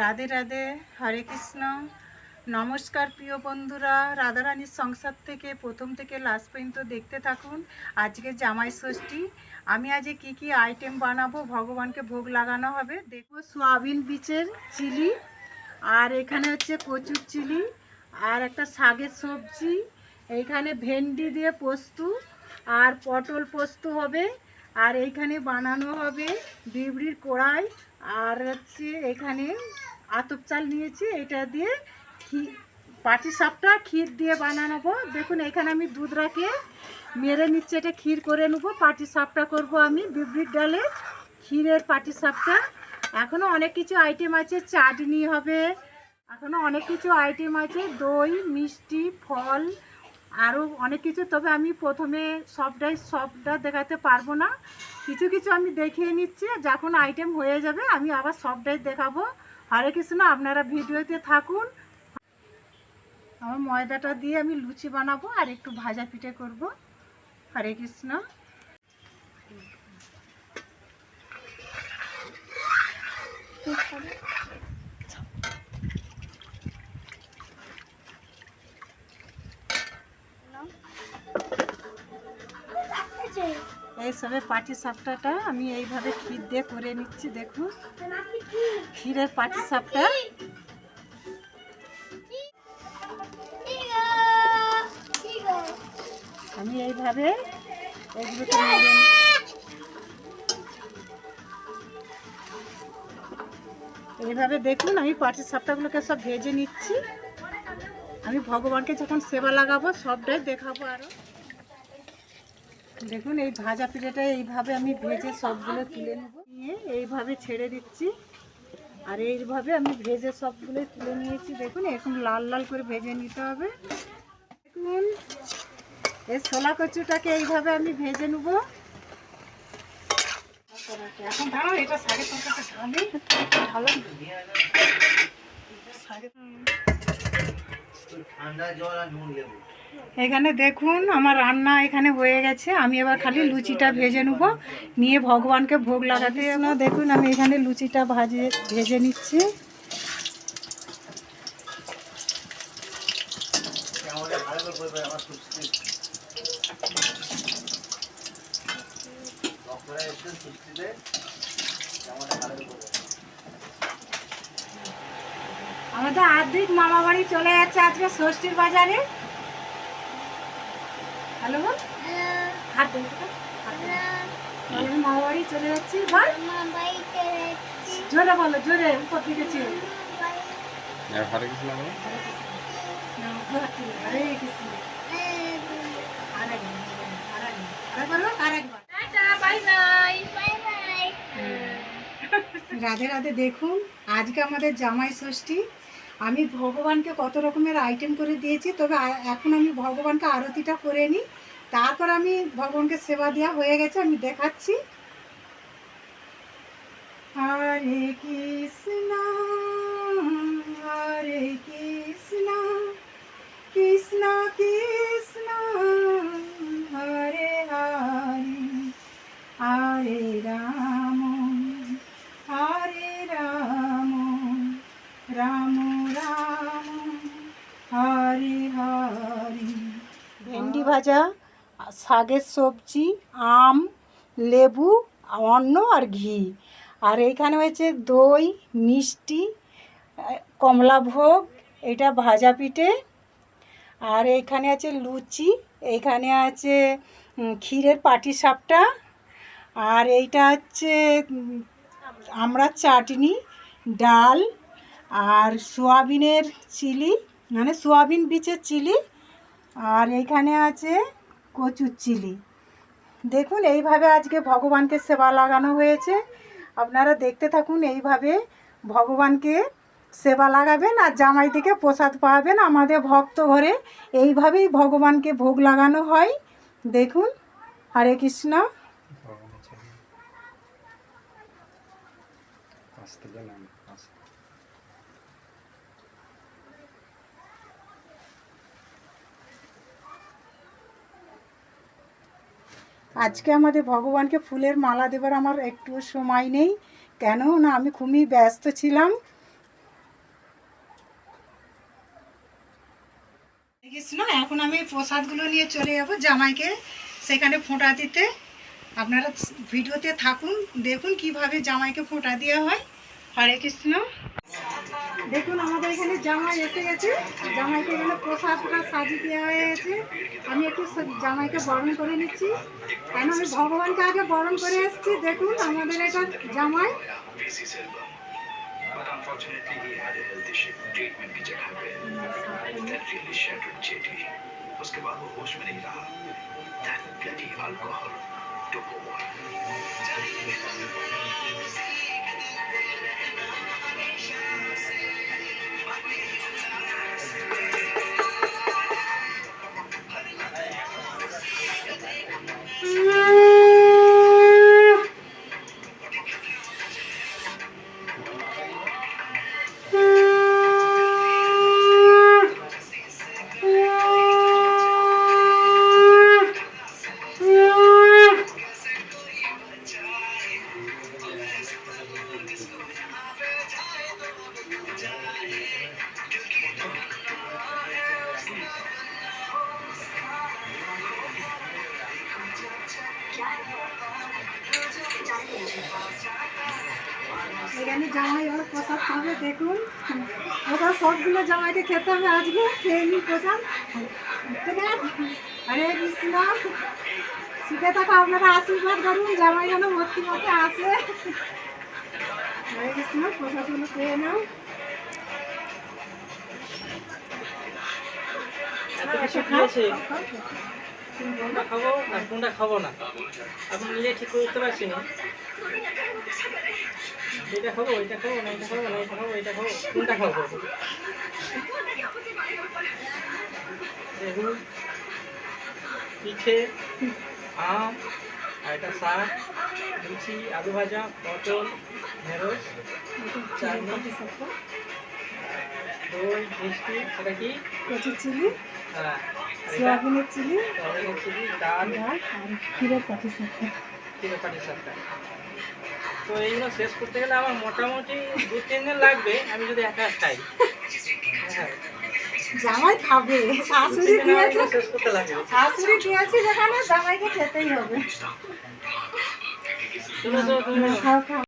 রাধে রাধে, হরে কৃষ্ণ। নমস্কার প্রিয় বন্ধুরা, রাধারানীর সংসার থেকে, প্রথম থেকে লাস্ট পর্যন্ত দেখতে থাকুন আজকে জামাই ষষ্ঠী। আমি আজকে কি কি আইটেম বানাবো, ভগবানকে ভোগ লাগানো হবে, দেখব সোয়াবিন বীজের চিলি, আর এখানে হচ্ছে কচুর চিলি, আর একটা শাকের সবজি, এইখানে ভেন্ডি দিয়ে পোস্ত, আর পটল পোস্ত হবে আর এইখানে বানানো হবে বিবড়ির কড়াই, আর হচ্ছে এখানে আতপ চাল নিয়েছি, এটা দিয়ে ক্ষীর পাটি সাপটা ক্ষীর দিয়ে বানানো দেখুন, এখানে আমি দুধ রাখে মেরে নিচ্ছে, এটা ক্ষীর করে নেব। পাটি সাপটা করব আমি বিবড়ির ডালে, ক্ষীরের পাটি সাপটা। এখনও অনেক কিছু আইটেম আছে, চাটনি হবে। এখনও অনেক কিছু আইটেম আছে, দই, মিষ্টি, ফল আরও অনেক কিছু, তবে আমি প্রথমে সবটাই, সবটা দেখাতে পারব না। কিছু কিছু আমি দেখিয়ে নিচ্ছি, যখন আইটেম হয়ে যাবে, আমি আবার সবটাই দেখাবো। হরে কৃষ্ণ, আপনারা ভিডিওতে থাকুন। আমার ময়দাটা দিয়ে আমি লুচি বানাবো আর একটু ভাজা পিঠে করব। হরে কৃষ্ণ। এই সবে পাটি সাপটাটা আমি এইভাবে ক্ষীর দিয়ে করে নিচ্ছি, দেখুন। ক্ষীরের পাটি সাপটা। আমি এইভাবে এইভাবে দেখুন, আমি পাটি সাপটাগুলোকে সব ভেজে নিচ্ছি। আমি ভগবানকে যখন সেবা লাগাবো, সবটাই দেখাবো আরও দেখুন, এই ভাজা পিঠেটা এইভাবে আমি ভেজে সবগুলো তুলে নেব। নিয়ে এইভাবে ছেড়ে দিচ্ছি। আর এইভাবে আমি ভেজে সবগুলো তুলে নিয়েছি। দেখুন, এরকম লাল লাল করে ভেজে নিতে হবে। দেখুন, এই ছোলা কচুটাকে এইভাবে আমি ভেজে নেব। এখন ঠান্ডা জল আর নুন লেবু। এখানে দেখুন, আমার রান্না এখানে হয়ে গেছে। আমি এবার খালি লুচিটা ভেজে নেব। নিয়ে ভগবানকে ভোগ লাগাতে না দেখুন, আমি এখানে লুচিটা ভাজে, ভেজে নিচ্ছি। আমাদের আর্ধেক মামা বাড়ি চলে যাচ্ছে আজকে ষষ্ঠীর বাজারে। হ্যালো বল। হাত দে তো, হাত। আমি মামা বাড়ি চলে যাচ্ছি? বল। জোরে বলো জোরে উপর দিকে হরে কৃষ্ণ বলো। হরে কৃষ্ণ। রাধে রাধে দেখুন আজকে আমাদের জামাই ষষ্ঠী। আমি ভগবানকে কত রকমের আইটেম করে দিয়েছি, তবে এখন আমি ভগবানকে আরতিটা করে নিই। তারপর আমি ভগবানকে সেবা দেওয়া হয়ে গেছে, আমি দেখাচ্ছি। হরে কৃষ্ণ হরে কৃষ্ণ কৃষ্ণ কৃষ্ণ। ভাজা, শাকের সবজি, আম, লেবু, অন্ন আর ঘি। আর এইখানে হয়েছে দই, মিষ্টি কমলাভোগ এটা ভাজা পিঠে। আর এইখানে আছে লুচি এইখানে আছে ক্ষীরের পাটি সাপটা আর এইটা হচ্ছে আমরা চাটনি, ডাল আর সোয়াবিনের চিলি মানে সোয়াবিন বীজের চিলি আর এইখানে আছে কচুর চিলি। দেখুন, এইভাবে আজকে ভগবানকে সেবা লাগানো হয়েছে। আপনারা দেখতে থাকুন, এইভাবে ভগবানকে সেবা লাগাবেন আর জামাই থেকে প্রসাদ পাবেন। আমাদের ভক্ত ঘরে এইভাবেই ভগবানকে ভোগ লাগানো হয়। দেখুন, হরে কৃষ্ণ। আজকে আমাদের ভগবানকে ফুলের মালা দেবার আমার একটু সময় নেই। কেন? না, আমি খুবই ব্যস্ত ছিলাম। না এখন আমি প্রসাদগুলো নিয়ে চলে যাব জামাইকে সেখানে ফোঁটা দিতে। আপনারা ভিডিওতে থাকুন, দেখুন কীভাবে জামাইকে ফোঁটা দেওয়া হয়। হরে কৃষ্ণ। দেখুন আমাদের এখানে জামাই এসে গেছে জামাইকে এখানে প্রসাদটা সাজিয়ে দেওয়া হয়েছে আমি একটু সব- জামাইকে বরণ করে নিচ্ছি কেন আমি ভগবানকে আগে বরণ করে এসেছি দেখুন আমাদের এটা জামাই PC Silva. But unfortunately, he had a health issue. Treatment की जगह पे that really shattered JT. उसके बाद वो होश में नहीं रहा. That bloody alcohol took over. এখানে খাবে দেখুন প্রসাদ সবগুলো জামাইকে খেতে হবে আজকে খেয়ে নিই প্রসাদ হরে কৃষ্ণ। শিখে থাকা আপনারা আশীর্বাদ করুন জামাই যেন ভর্তি মতে আসে। হরে কৃষ্ণ প্রসাদগুলো খেয়ে নাও। কোনটা খাব না কোনটা খাব না? এখন নিজে ঠিক করতে পারছি না। এটা খাব ওইটা খাব না এটা খাব না এটা খাব এটা খাব কোনটা খাব? পিঠে আম আর একটা শাক লুচি আলু ভাজা পটল ঢেঁড়স চাটনি দই মিষ্টি এটা কি? কচুর চিলি হ্যাঁ, আর চিলি সয়াবিনের চিলি ডাল ডাল আর ক্ষীরের পাটি সাপটা কিলো পাটি সাতটা তো এইগুলো শেষ করতে গেলে আমার মোটামুটি দু তিন দিন লাগবে আমি যদি একা খাই। জামাই খাবে। শাশুড়ি দিয়েছে। শাশুড়ি দিয়েছে যেখানে জামাইকে খেতেই হবে।